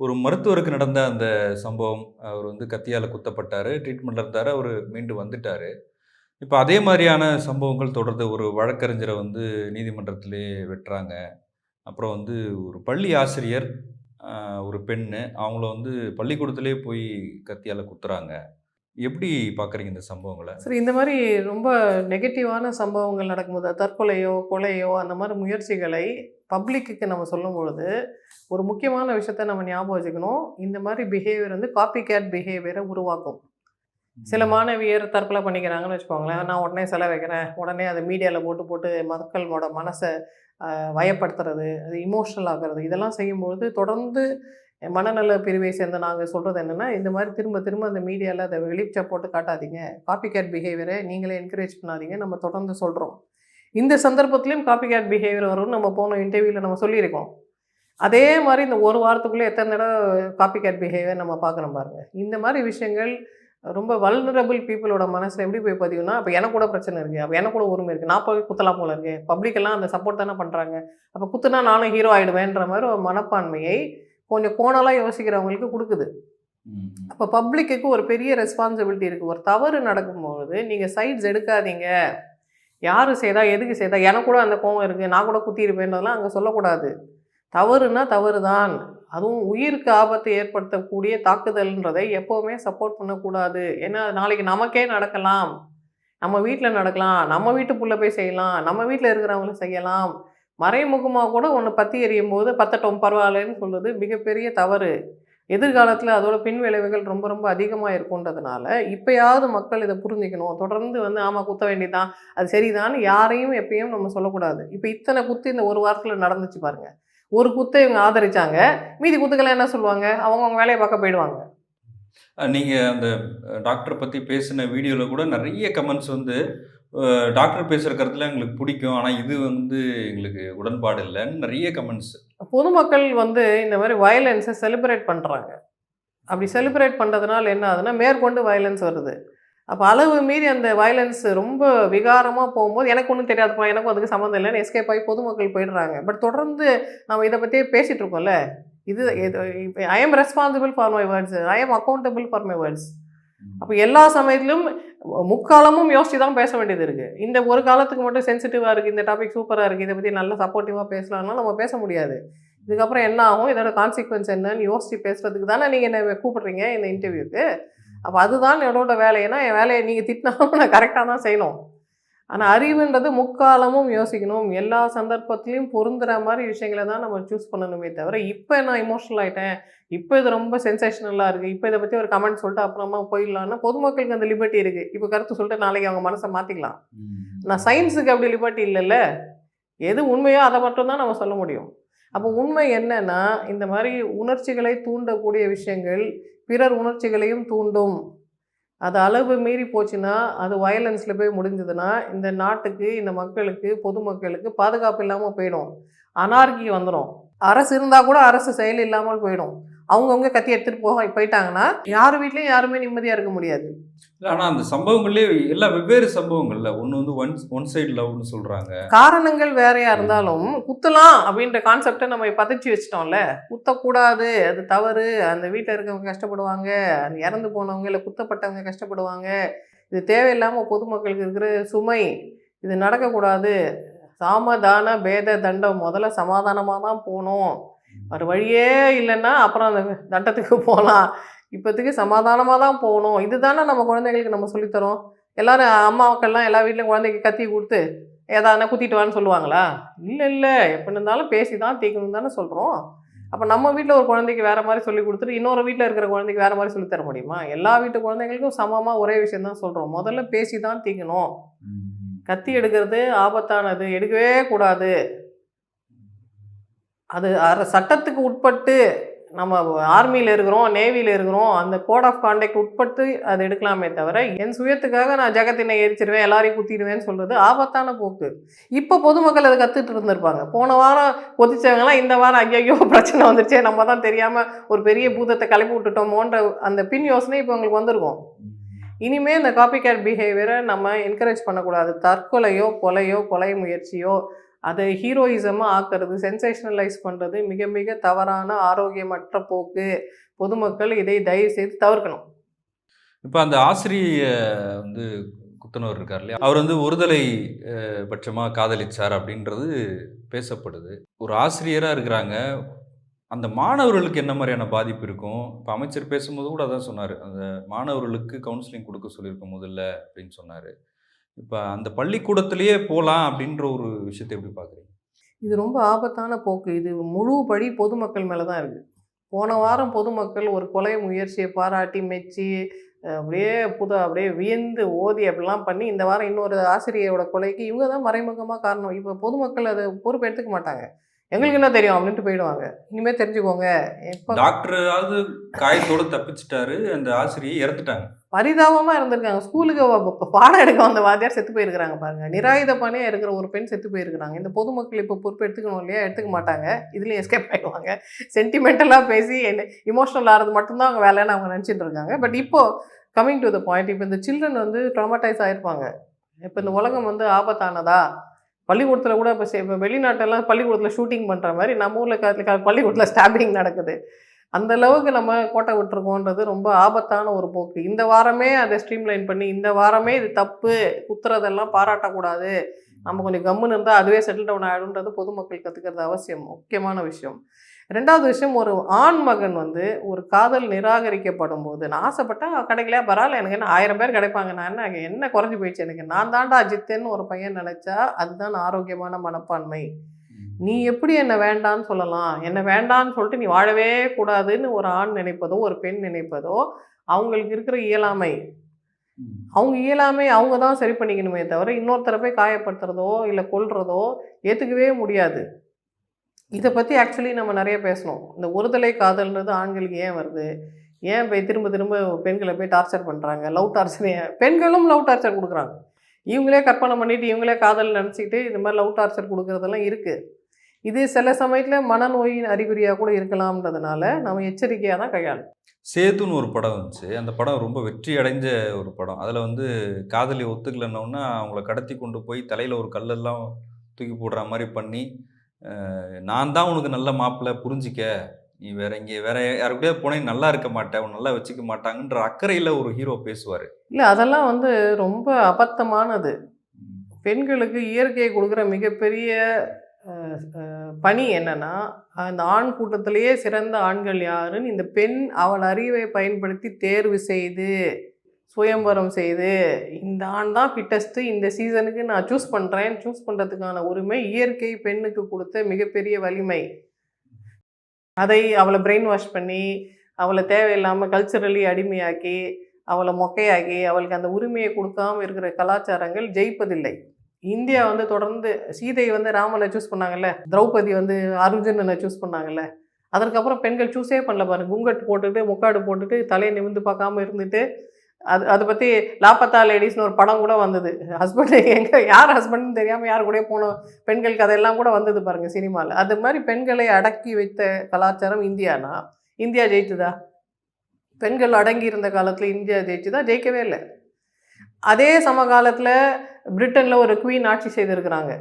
ஒரு மருத்துவருக்கு நடந்த அந்த சம்பவம் அவர் வந்து கத்தியால் குத்தப்பட்டார் ட்ரீட்மெண்ட்டில் இருந்தார் அவர் மீண்டு வந்துட்டார். இப்போ அதே மாதிரியான சம்பவங்கள் தொடர்ந்து ஒரு வழக்கறிஞரை வந்து நீதிமன்றத்திலே வெட்டுறாங்க. அப்புறம் வந்து ஒரு பள்ளி ஆசிரியர் ஒரு பெண்ணு அவங்கள வந்து பள்ளிக்கூடத்திலே போய் கத்தியால் குத்துறாங்க. எப்படி பார்க்குறீங்க இந்த சம்பவங்களை? சரி இந்த மாதிரி ரொம்ப நெகட்டிவான சம்பவங்கள் நடக்கும்போது தற்கொலையோ கொலையோ அந்த மாதிரி முயற்சிகளை பப்ளிக்குக்கு நம்ம சொல்லும் பொழுது ஒரு முக்கியமான விஷயத்த நம்ம ஞாபகம் வச்சுக்கணும். இந்த மாதிரி பிஹேவியர் வந்து காப்பி கேட் பிஹேவியரை உருவாக்கும். சில மாணவியர் தற்கொலை பண்ணிக்கிறாங்கன்னு வச்சுக்கோங்களேன். நான் உடனே செலவு வைக்கிறேன். உடனே அதை மீடியாவில் போட்டு போட்டு மக்களோட மனசை வயப்படுத்துறது அது இமோஷனல் ஆகிறது இதெல்லாம் செய்யும்பொழுது தொடர்ந்து மனநல பிரிவை சேர்ந்த நாங்கள் சொல்கிறது என்னென்னா இந்த மாதிரி திரும்ப திரும்ப அந்த மீடியாவில் அதை வெளிச்சா போட்டு காட்டாதீங்க. காப்பி கேட் பிஹேவியரை நீங்களே என்கரேஜ் பண்ணாதீங்க. நம்ம தொடர்ந்து சொல்கிறோம் இந்த சந்தர்ப்பத்திலையும் காப்பி கேட் பிஹேவியர் வரும்னு நம்ம போன இன்டர்வியூவில் நம்ம சொல்லியிருக்கோம். அதே மாதிரி இந்த ஒரு வாரத்துக்குள்ளே எத்தனை தடவை காப்பி கேட் பிஹேவியர் நம்ம பார்க்குறோம் பாருங்க. இந்த மாதிரி விஷயங்கள் ரொம்ப வல்னரபிள் பீப்புளோட மனசில் எப்படி போய் பதிவுனா அப்போ எனக்கு கூட பிரச்சனை இருக்குது அப்போ எனக்கு கூட உரிமை இருக்குது நான் போய் குத்தலாம் போல இருக்கேன். பப்ளிக்கெல்லாம் அந்த சப்போர்ட் தானே பண்ணுறாங்க அப்போ குத்துனா நானும் ஹீரோ ஆகிடுவேன்ற மாதிரி ஒரு மனப்பான்மையை கொஞ்சம் கோணலாக யோசிக்கிறவங்களுக்கு கொடுக்குது. அப்போ பப்ளிக்குக்கு ஒரு பெரிய ரெஸ்பான்சிபிலிட்டி இருக்குது ஒரு தவறு நடக்கும்போது நீங்கள் சைட்ஸ் எடுக்காதீங்க. யார் செய்தா எதுக்கு செய்தா? எனக்கு கூட அந்த கோவம் இருக்குது நான் கூட குத்திருப்பேன்றதெல்லாம் அங்கே சொல்லக்கூடாது. தவறுனா தவறு தான் அதுவும் உயிருக்கு ஆபத்தை ஏற்படுத்தக்கூடிய தாக்குதல்ன்றதை எப்போவுமே சப்போர்ட் பண்ணக்கூடாது. ஏன்னா நாளைக்கு நமக்கே நடக்கலாம். நம்ம வீட்டில் நடக்கலாம். நம்ம வீட்டுக்குள்ளே போய் செய்யலாம். நம்ம வீட்டில் இருக்கிறவங்களும் செய்யலாம். மறைமுகமாக கூட ஒன்று பற்றி எரியும் போது பத்தட்டும் பரவாயில்லன்னு சொல்கிறது மிகப்பெரிய தவறு. எதிர்காலத்தில் அதோட பின் விளைவுகள் ரொம்ப ரொம்ப அதிகமாக இருக்குன்றதுனால இப்போயாவது மக்கள் இதை புரிஞ்சுக்கணும். தொடர்ந்து வந்து ஆமாம் குத்த வேண்டியதான் அது சரிதான் யாரையும் எப்பயும் நம்ம சொல்லக்கூடாது. இப்போ இத்தனை குத்து இந்த ஒரு வாரத்தில் நடந்துச்சு பாருங்க. ஒரு குத்தை இவங்க ஆதரிச்சாங்க. மீதி குத்துக்களை என்ன சொல்லுவாங்க? அவங்கவுங்க வேலையை பார்க்க போயிடுவாங்க. நீங்கள் அந்த டாக்டரை பற்றி பேசின வீடியோவில் கூட நிறைய கமெண்ட்ஸ் வந்து டாக்டர் கருத்துல எங்களுக்கு பிடிக்கும். ஆனா இது வந்து எங்களுக்கு உடன்பாடு இல்லைன்னு நிறைய கமெண்ட்ஸ் பொதுமக்கள் வந்து இந்த மாதிரி வயலன்ஸை செலிப்ரேட் பண்ணுறாங்க அப்படி செலிப்ரேட் பண்ணுறதுனால என்ன ஆகுதுன்னா மேற்கொண்டு வயலன்ஸ் வருது. அப்போ அளவு மீறி அந்த வயலன்ஸ் ரொம்ப விகாரமாக போகும்போது எனக்கு ஒன்றும் தெரியாதுப்பா எனக்கும் அதுக்கு சம்மந்தம் இல்லைன்னு எஸ்கேப் ஆகி பொதுமக்கள் போயிடுறாங்க. பட் தொடர்ந்து நம்ம இதை பற்றியே பேசிகிட்டு இருக்கோம்ல? இது I am responsible for my words I am accountable for my words அப்போ எல்லா சமயத்திலும் முக்காலமும் யோசிச்சு தான் பேச வேண்டியது இருக்குது இந்த ஒரு காலத்துக்கு மட்டும் சென்சிட்டிவாக இருக்குது இந்த டாபிக் சூப்பராக இருக்குது இதை பற்றி நல்லா சப்போர்ட்டிவாக பேசலாம்னா நம்ம பேச முடியாது. இதுக்கப்புறம் என்ன ஆகும்? இதோட கான்சிக்வன்ஸ் என்னன்னு யோசித்து பேசுறதுக்கு தானே நீங்கள் என்னை கூப்பிட்றீங்க இந்த இன்டர்வியூக்கு அப்போ அதுதான் என்னோட வேலைன்னா என் வேலையை நீங்கள் திட்டினாலும் நான் கரெக்டாக தான் செய்யணும். ஆனால் அறிவுன்றது முக்காலமும் யோசிக்கணும். எல்லா சந்தர்ப்பத்திலையும் பொருந்துற மாதிரி விஷயங்களை தான் நம்ம சூஸ் பண்ணணுமே தவிர இப்போ நான் இமோஷனல் ஆகிட்டேன் இப்போ இது ரொம்ப சென்சேஷனலாக இருக்குது இப்போ இதை பற்றி ஒரு கமெண்ட் சொல்லிட்டு அப்புறமா போயிடலாம்னா பொதுமக்களுக்கு அந்த லிபர்ட்டி இருக்குது இப்போ கருத்து சொல்லிட்டு நாளைக்கு அவங்க மனசை மாற்றிக்கலாம் நான் சயின்ஸுக்கு அப்படி லிபர்ட்டி இல்லைல்ல. எது உண்மையோ அதை மட்டும்தான் நம்ம சொல்ல முடியும். அப்போ உண்மை என்னன்னா இந்த மாதிரி உணர்ச்சிகளை தூண்டக்கூடிய விஷயங்கள் பிறர் உணர்ச்சிகளையும் தூண்டும். அது அளவு மீறி போச்சுன்னா அது வயலன்ஸில் போய் முடிஞ்சதுன்னா இந்த நாட்டுக்கு இந்த மக்களுக்கு பொதுமக்களுக்கு பாதுகாப்பு இல்லாமல் போயிடும். அனார்கி வந்துடும் அரசு இருந்தால் கூட அரசு செயல் இல்லாமல் போயிடும். அவங்கவுங்க கத்தி எடுத்துகிட்டு போக போயிட்டாங்கன்னா யார் வீட்லேயும் யாருமே நிம்மதியாக இருக்க முடியாது. இல்ல, ஆனா அந்த சம்பவங்கள்லயே எல்லாம் வெவ்வேறு சம்பவங்கள்ல ஒண்ணு வந்து ஒன் ஒன் சைடு லவ்னு சொல்றாங்க. காரணங்கள் வேறையா இருந்தாலும் குத்தலாம் அப்படின்ற கான்செப்டை நம்ம பதிச்சு வச்சிட்டோம்ல. குத்தக்கூடாது அது தவறு. அந்த வீட்டில் இருக்கவங்க கஷ்டப்படுவாங்க அது இறந்து போனவங்க இல்லை குத்தப்பட்டவங்க கஷ்டப்படுவாங்க. இது தேவையில்லாமல் பொதுமக்களுக்கு இருக்கிற சுமை. இது நடக்கக்கூடாது. சாமதான பேத தண்டம் முதல்ல சமாதானமாக தான் போகணும். ஒரு வழியே இல்லைன்னா அப்புறம் அந்த தண்டத்துக்கு போகலாம். இப்போதைக்கு சமாதானமாக தான் போகணும். இதுதானே நம்ம குழந்தைங்களுக்கு நம்ம சொல்லித்தரோம். எல்லாரும் அம்மாக்கள்லாம் எல்லா வீட்லையும் குழந்தைக்கு கத்தி கொடுத்து ஏதாவது குத்திட்டு வான்னு சொல்லுவாங்களா? இல்லை இல்லை. எப்படி இருந்தாலும் பேசி தான் தீக்கணும் தானே சொல்கிறோம் அப்போ நம்ம வீட்டில் ஒரு குழந்தைக்கு வேறு மாதிரி சொல்லி கொடுத்துட்டு இன்னொரு வீட்டில் இருக்கிற குழந்தைக்கு வேறு மாதிரி சொல்லித் தர முடியுமா? எல்லா வீட்டு குழந்தைங்களுக்கும் சமமாக ஒரே விஷயம் தான் சொல்கிறோம் முதல்ல பேசி தான் தீக்கணும் கத்தி எடுக்கிறது ஆபத்தானது. எடுக்கவே கூடாது. அது சட்டத்துக்கு உட்பட்டு நம்ம ஆர்மியில் இருக்கிறோம் நேவியில் இருக்கிறோம் அந்த கோட் ஆஃப் கான்டாக்ட் உட்பட்டு அது எடுக்கலாமே தவிர என் சுயத்துக்காக நான் ஜகத்தினை எரிச்சிருவேன் எல்லாரையும் குத்திடுவேன்னு சொல்கிறது ஆபத்தான போக்கு. இப்போ பொதுமக்கள் அதை கற்றுட்டு இருந்திருப்பாங்க. போன வாரம் கொதிச்சவங்கலாம் இந்த வாரம் ஐயோ பிரச்சனை வந்துருச்சே நம்ம தான் தெரியாமல் ஒரு பெரிய பூதத்தை கிளப்பி விட்டுட்டோமோன்ற அந்த பின் யோசனை இப்போ உங்களுக்கு வந்திருக்கும். இனிமேல் இந்த காப்பி கேட் பிஹேவியரை நம்ம என்கரேஜ் பண்ணக்கூடாது. தற்கொலையோ கொலையோ கொலை முயற்சியோ அதை ஹீரோயிசமாக ஆக்கிறது சென்சேஷனலைஸ் பண்ணுறது மிக மிக தவறான ஆரோக்கியமற்ற போக்கு. பொதுமக்கள் இதை தயவு செய்து தவிர்க்கணும். இப்போ அந்த ஆசிரிய வந்து குத்தனவர் இருக்கார் இல்லையா? அவர் வந்து ஒருதலை பட்சமாக காதலிச்சார் அப்படின்றது பேசப்படுது. ஒரு ஆசிரியராக இருக்கிறாங்க. அந்த மாணவர்களுக்கு என்ன மாதிரியான பாதிப்பு இருக்கும்? இப்போ அமைச்சர் பேசும்போது கூட அதான் சொன்னார். அந்த மாணவர்களுக்கு கவுன்சிலிங் கொடுக்க சொல்லியிருக்கோம் முதல்ல அப்படின்னு சொன்னார். இப்போ அந்த பள்ளிக்கூடத்திலேயே போகலாம் அப்படின்ற ஒரு விஷயத்தை எப்படி பார்க்குறீங்க இது ரொம்ப ஆபத்தான போக்கு. இது முழு படி பொதுமக்கள் மேலே தான் இருக்குது போன வாரம் பொதுமக்கள் ஒரு கொலை முயற்சியை பாராட்டி மெச்சி அப்படியே புது அப்படியே வியந்து ஓதி அப்படிலாம் பண்ணி இந்த வாரம் இன்னொரு ஆசிரியரோட கொலைக்கு இவங்க தான் மறைமுகமாக காரணம். இப்போ பொதுமக்கள் அதை பொறுப்பு எடுத்துக்க மாட்டாங்க. எங்களுக்கு என்ன தெரியும் அப்படின்ட்டு போயிடுவாங்க. இனிமேல் தெரிஞ்சுக்கோங்க. எப்போ டாக்டராவது காயத்தோடு தப்பிச்சிட்டாரு அந்த ஆசிரியை இறந்துட்டாங்க. பரிதாபமாக இருந்திருக்காங்க. ஸ்கூலுக்கு பாடம் எடுக்க வந்த வாத்தியார் செத்து போயிருக்கிறாங்க பாருங்க. நிராயுத பணியாக இருக்கிற ஒரு பெண் செத்து போயிருக்கிறாங்க. இந்த பொதுமக்கள் இப்போ பொறுப்பு எடுத்துக்கணும் இல்லையா? எடுத்துக்க மாட்டாங்க. இதுலேயும் எஸ்கேப் ஆயிடுவாங்க. சென்டிமெண்டலாக பேசி என்ன இமோஷனல் ஆகிறது மட்டும்தான் அவங்க வேலைன்னு அவங்க நினச்சிட்டு இருக்காங்க. பட் இப்போ கம்மிங் டு த பாயிண்ட் இப்போ இந்த சில்ட்ரன் வந்து ட்ராமடைஸ் ஆயிருப்பாங்க. இப்போ இந்த உலகம் வந்து ஆபத்தானதா? பள்ளிக்கூடத்தில் கூட இப்போ இப்போ வெளிநாட்டெல்லாம் பள்ளிக்கூடத்தில் ஷூட்டிங் பண்ணுற மாதிரி நம்ம ஊரில் பள்ளிக்கூடத்தில் ஸ்டாம்பிங் நடக்குது. அந்த அளவுக்கு நம்ம கோட்டை விட்டுருக்கோன்றது ரொம்ப ஆபத்தான ஒரு போக்கு. இந்த வாரமே அதை ஸ்ட்ரீம்லைன் பண்ணி இந்த வாரமே இது தப்பு குத்துறதெல்லாம் பாராட்டக்கூடாது. நம்ம கொஞ்சம் கம்முன்னு இருந்தால் அதுவே செட்டில் டவுன் ஆகிடும்ன்றது பொதுமக்கள் கற்றுக்கிறது அவசியம் முக்கியமான விஷயம். ரெண்டாவது விஷயம் ஒரு ஆண் மகன் வந்து ஒரு காதல் நிராகரிக்கப்படும் போது நான் ஆசைப்பட்டா கிடைக்கலையா? பரவாயில்ல எனக்கு என்ன ஆயிரம் பேர் கிடைப்பாங்க. நான் என்ன அங்க என்ன குறைஞ்சி போயிடுச்சு எனக்கு? நான் தாண்டா அஜித்துன்னு ஒரு பையன் நினச்சா அதுதான் ஆரோக்கியமான மனப்பான்மை. நீ எப்படி என்ன வேண்டான்னு சொல்லலாம்? என்ன வேண்டான்னு சொல்லிட்டு நீ வாழவே கூடாதுன்னு ஒரு ஆண் நினைப்பதோ ஒரு பெண் நினைப்பதோ அவங்களுக்கு இருக்கிற இயலாமை. அவங்க இயலாமை அவங்க தான் சரி பண்ணிக்கணுமே தவிர இன்னொருத்தரை போய் காயப்படுத்துறதோ இல்லை கொல்றதோ ஏற்றுக்கவே முடியாது. இதை பற்றி ஆக்சுவலி நம்ம நிறைய பேசணும் இந்த ஒருதலை காதல்ன்றது ஆண்களுக்கு ஏன் வருது? ஏன் போய் திரும்ப திரும்ப பெண்களை போய் டார்ச்சர் பண்ணுறாங்க லவ் டார்ச்சர் பெண்களும் லவ் டார்ச்சர் கொடுக்குறாங்க. இவங்களே கற்பனை பண்ணிட்டு இவங்களே காதல் நினச்சிக்கிட்டு இந்த மாதிரி லவ் டார்ச்சர் கொடுக்குறதெல்லாம் இருக்குது இது சில சமயத்தில் மனநோயின் அறிகுறியாக கூட இருக்கலாம்ன்றதுனால நம்ம எச்சரிக்கையாக தான் கையாளும் சேதுன்னு ஒரு படம் வந்துச்சு. அந்த படம் ரொம்ப வெற்றி அடைஞ்ச ஒரு படம். அதில் வந்து காதலி ஒத்துக்கலைன்னொன்னா அவங்கள கடத்தி கொண்டு போய் தலையில் ஒரு கல்லெல்லாம் தூக்கி போடுற மாதிரி பண்ணி நான் தான் உனக்கு நல்ல மாப்பிள்ளை புரிஞ்சிக்க. நீ வேற இங்கே வேற யாருக்கூடயே போனேன் நல்லா இருக்க மாட்டேன் நல்லா வச்சுக்க மாட்டாங்கன்ற அக்கறையில் ஒரு ஹீரோ பேசுவார். இல்லை அதெல்லாம் வந்து ரொம்ப அபத்தமானது. பெண்களுக்கு இயற்கையை கொடுக்குற மிகப்பெரிய பணி என்னன்னா அந்த ஆண் கூட்டத்திலேயே சிறந்த ஆண்கள் யாருன்னு இந்த பெண் அவள் அறிவை பயன்படுத்தி தேர்வு செய்து சுயம்பரம் செய்து இந்த ஆண் தான் ஃபிட்டஸ்ட்டு இந்த சீசனுக்கு நான் சூஸ் பண்ணுறேன் சூஸ் பண்ணுறதுக்கான உரிமை இயற்கை பெண்ணுக்கு கொடுத்த மிகப்பெரிய வலிமை. அதை அவளை பிரெயின் வாஷ் பண்ணி அவளை தேவையில்லாமல் கல்ச்சரலி அடிமையாக்கி அவளை மொக்கையாக்கி அவளுக்கு அந்த உரிமையை கொடுக்காம இருக்கிற கலாச்சாரங்கள் ஜெயிப்பதில்லை. இந்தியா வந்து தொடர்ந்து சீதை வந்து ராமனை சூஸ் பண்ணாங்கல்ல திரௌபதி வந்து அர்ஜுனனை சூஸ் பண்ணாங்கல்ல அதற்கப்புறம் பெண்கள் சூஸே பண்ணல பாருங்க. குங்கட் போட்டுட்டு முக்காடு போட்டுட்டு தலையை நிமிந்து பார்க்காம இருந்துட்டு அது அதை பற்றி லாப்பத்தா லேடிஸ்னு ஒரு படம் கூட வந்தது. ஹஸ்பண்ட் எங்கே யார் ஹஸ்பண்ட்னு தெரியாமல் யார் கூடயே போன பெண்கள் கதையெல்லாம் கூட வந்தது பாருங்கள் சினிமாவில் அது மாதிரி பெண்களை அடக்கி வைத்த கலாச்சாரம் இந்தியானா? இந்தியா ஜெயிச்சுதா? பெண்கள் அடங்கி இருந்த காலத்தில் இந்தியா ஜெயிச்சுதா? ஜெயிக்கவே இல்லை. அதே சமகாலத்தில் பிரிட்டனில் ஒரு குவீன் ஆட்சி செய்திருக்கிறாங்க.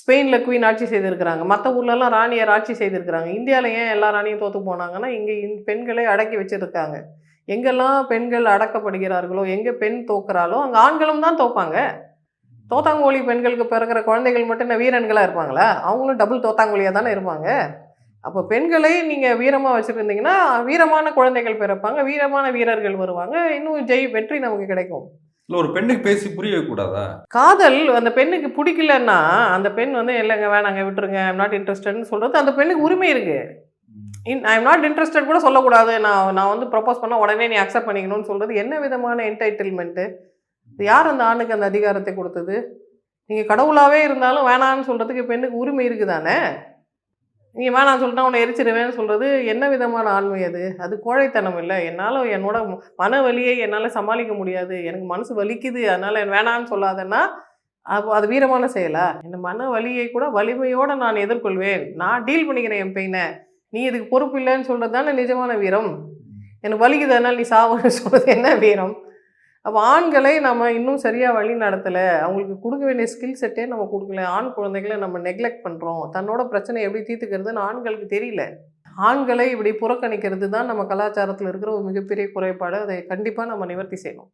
ஸ்பெயினில் குவீன் ஆட்சி செய்திருக்கிறாங்க. மற்ற ஊர்லலாம் ராணியர் ஆட்சி செய்திருக்கிறாங்க. இந்தியாவில் ஏன் எல்லா ராணியும் தோற்று போனாங்கன்னா இங்கே பெண்களை அடக்கி வச்சிருக்காங்க. எங்கெல்லாம் பெண்கள் அடக்கப்படுகிறார்களோ எங்கே பெண் தோக்குறாளோ அங்கே ஆண்களும் தான் தோப்பாங்க. தோத்தாங்கோழி பெண்களுக்கு பிறக்கிற குழந்தைகள் மட்டும் என்ன வீரன்களாக இருப்பாங்களா? அவங்களும் டபுள் தோத்தாங்கோழியாக தானே இருப்பாங்க. அப்போ பெண்களை நீங்கள் வீரமாக வச்சுருந்தீங்கன்னா வீரமான குழந்தைகள் பிறப்பாங்க வீரமான வீரர்கள் வருவாங்க. இன்னும் ஜெய் வெற்றி நமக்கு கிடைக்கும். இல்லை ஒரு பெண்ணுக்கு பேசி புரிய வைக்கக்கூடாதா? காதல் அந்த பெண்ணுக்கு பிடிக்கலன்னா அந்த பெண் வந்து இல்லைங்க வேணாங்க விட்டுருங்க ஐம் நாட் இன்ட்ரெஸ்டட்னு சொல்கிறது அந்த பெண்ணுக்கு உரிமை இருக்குது இன் ஐ எம் நாட் இன்ட்ரெஸ்டட் கூட சொல்லக்கூடாது. நான் நான் வந்து ப்ரப்போஸ் பண்ணால் உடனே நீ அக்செப்ட் பண்ணிக்கணும்னு சொல்கிறது என்ன விதமான என்டைட்டில்மெண்ட்டு யார் அந்த ஆணுக்கு அந்த அதிகாரத்தை கொடுத்தது? நீங்கள் கடவுளாகவே இருந்தாலும் வேணான்னு சொல்கிறதுக்கு பெண்ணுக்கு உரிமை இருக்குதானே? நீங்கள் வேணான்னு சொல்லிட்டா உன்னை எரிச்சிருவேன்னு சொல்கிறது என்ன விதமான ஆண்மை அது? அது கோழைத்தனம் இல்லை. என்னால் என்னோட மன வலியை என்னால் சமாளிக்க முடியாது. எனக்கு மனசு வலிக்குது. அதனால் என் வேணான்னு சொல்லாதன்னா அப்போ அது வீரமான செயலா? இந்த மன வலியை கூட வலிமையோடு நான் எதிர்கொள்வேன். நான் டீல் பண்ணிக்கிறேன் என் பெயினை நீ இதுக்கு பொறுப்பு இல்லைன்னு சொல்கிறது தானே நிஜமான வீரம்? எனக்கு வலிக்குது அதனால் நீ சாவுன்னு சொல்கிறது என்ன வீரம்? அப்போ ஆண்களை நம்ம இன்னும் சரியாக வழி நடத்தலை. அவங்களுக்கு கொடுக்க வேண்டிய ஸ்கில் செட்டே நம்ம கொடுக்கல. ஆண் குழந்தைகளை நம்ம நெக்லெக்ட் பண்ணுறோம் தன்னோட பிரச்சனை எப்படி தீர்த்துக்கிறதுன்னு ஆண்களுக்கு தெரியல. ஆண்களை இப்படி புறக்கணிக்கிறது தான் நம்ம கலாச்சாரத்தில் இருக்கிற ஒரு மிகப்பெரிய குறைபாடு. அதை கண்டிப்பாக நம்ம நிவர்த்தி செய்யணும்.